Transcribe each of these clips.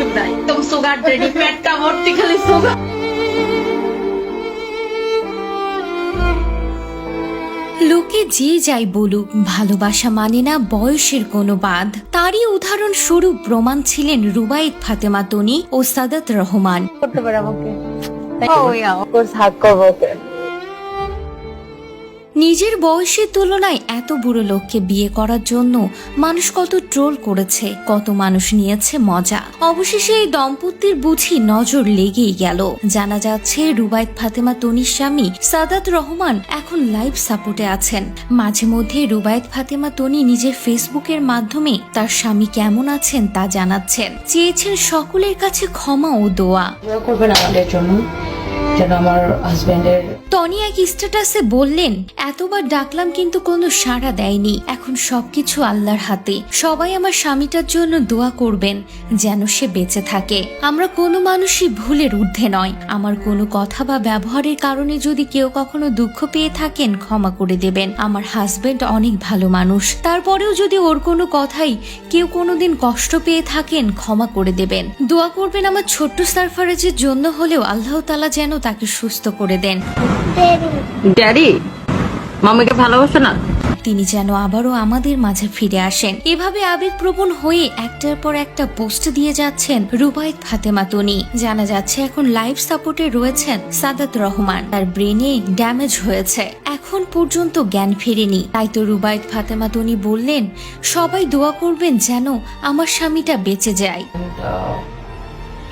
একদম sugar ready পেটটা ভর্তি খালি সুগার লোকে যে যাই বলুক ভালোবাসা মানে না বয়সের কোনো বাদ তারই উদাহরণ উদাহরণস্বরূপ প্রমাণ ছিলেন রুবায়েত ফাতেমা তনি ও সাদাত রহমান। করতে পারে আমাকে। ও ইয়া অফ কোর্স হাগ করব ওকে নিজের বয়সের তুলনায় এত বুড়ো লোককে বিয়ে করার জন্য মানুষ কত ট্রোল করেছে, কত মানুষ নিয়েছে মজা। অবশেষে এই দম্পতির বুঝি নজর লেগেই গেল। জানা যাচ্ছে, রুবায়েত ফাতেমা তনির স্বামী সাদাত রহমান এখন লাইভ সাপোর্টে আছেন। মাঝে মধ্যে রুবায়েত ফাতেমা তনি নিজের ফেসবুকের মাধ্যমে তার স্বামী কেমন আছেন তা জানাচ্ছেন। চেয়েছেন সকলের কাছে ক্ষমা ও দোয়া। করবেন আমাদের জন্য, যেন আমার হাজবেন্ডের টনি এক স্ট্যাটাসে বললেন, এতবার ডাকলাম কিন্তু কোনো সাড়া দেয়নি। এখন সবকিছু আল্লাহর হাতে। সবাই আমার স্বামীটার জন্য দোয়া করবেন, যেন সে বেঁচে থাকে। আমরা কোনো মানুষই ভুলের ঊর্ধ্বে নয়। আমার কোনো কথা বা ব্যবহারের কারণে যদি কেউ কখনো দুঃখ পেয়ে থাকেন, ক্ষমা করে দেবেন। আমার হাজবেন্ড অনেক ভালো মানুষ। তারপরেও যদি ওর কোনো কথাই কেউ কোনোদিন কষ্ট পেয়ে থাকেন, ক্ষমা করে দেবেন। দোয়া করবেন আমার ছোট্ট সারফারাজের জন্য হলেও আল্লাহ তালা যেন তাকে সুস্থ করে দেন। ড্যাডি, মামিকে ভালোবাসো না? তিনি যেন আবারও আমাদের মাঝে ফিরে আসেন। এভাবে আবেগপ্রবণ হয়ে একটার পর একটা পোস্ট দিয়ে যাচ্ছেন রুবায়েত ফাতেমা তনি। জানা যাচ্ছে এখন লাইফ সাপোর্টে রয়েছেন সাদাত রহমান। তার ব্রেনে ড্যামেজ হয়েছে। এখন পর্যন্ত জ্ঞান ফেরেনি। তাই তো রুবায়েত ফাতেমা তনি বললেন, সবাই দোয়া করবেন যেন আমার স্বামীটা বেঁচে যায়।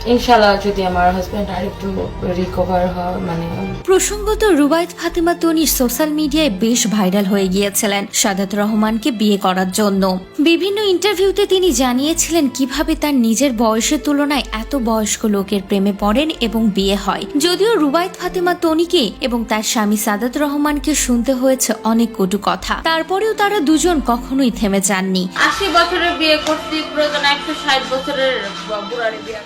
ইনশাল্লাহ যদি আমার হাজবেন্ড আর একটু রিকভার হয় মানে প্রসঙ্গত রুবায়েত ফাতেমা তনি সোশ্যাল মিডিয়ায় বেশ ভাইরাল হয়ে গিয়েছিলেন সাদাত রহমানকে বিয়ে করার জন্য। বিভিন্ন ইন্টারভিউতে তিনি জানিয়েছিলেন কীভাবে তার নিজের বয়সের তুলনায় এত বয়স্ক লোকের প্রেমে পড়েন এবং বিয়ে হয়। যদিও রুবায়েত ফাতেমা তনিকে এবং তার স্বামী সাদাত রহমানকে শুনতে হয়েছে অনেক কটু কথা। তারপরেও তারা দুজন কখনোই থেমে যাননি। আশি বছরের বিয়ে করছি প্রয়োজন একশো ষাট বছরের বুড়ারে বিয়ে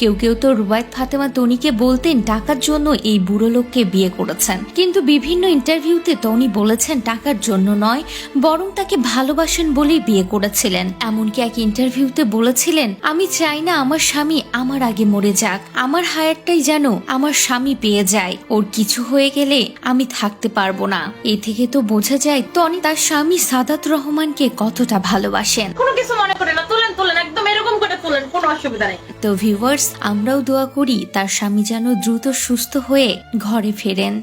কেউ কেউ তো রুবায়েত ফাতেমা তনিকে বলতেন, টাকার জন্য এই বুড়ো লোককে বিয়ে করেছেন। কিন্তু বিভিন্ন ইন্টারভিউতে তনি বলেছেন, টাকার জন্য নয়, বরং তাকে ভালোবাসেন বলেই বিয়ে করেছিলেন। এমনকি এক ইন্টারভিউতে বলেছিলেন, আমি চাই না আমার স্বামী আমার আগে মরে যাক, আমার হায়ারটাই যেন আমার স্বামী পেয়ে যায়। ওর কিছু হয়ে গেলে আমি থাকতে পারব না। এ থেকে তো বোঝা যায়, তনি তার স্বামী সাদাত রহমানকে কতটা ভালোবাসেন। কোনো কিছু মনে করে না তুলেন তুলেন একদম এরকম করে তুলেন কোনো অসুবিধা নেই। তো ভিউয়ার্স, আমরাও দোয়া করি তার স্বামী যেন দ্রুত সুস্থ হয়ে ঘরে ফেরেন।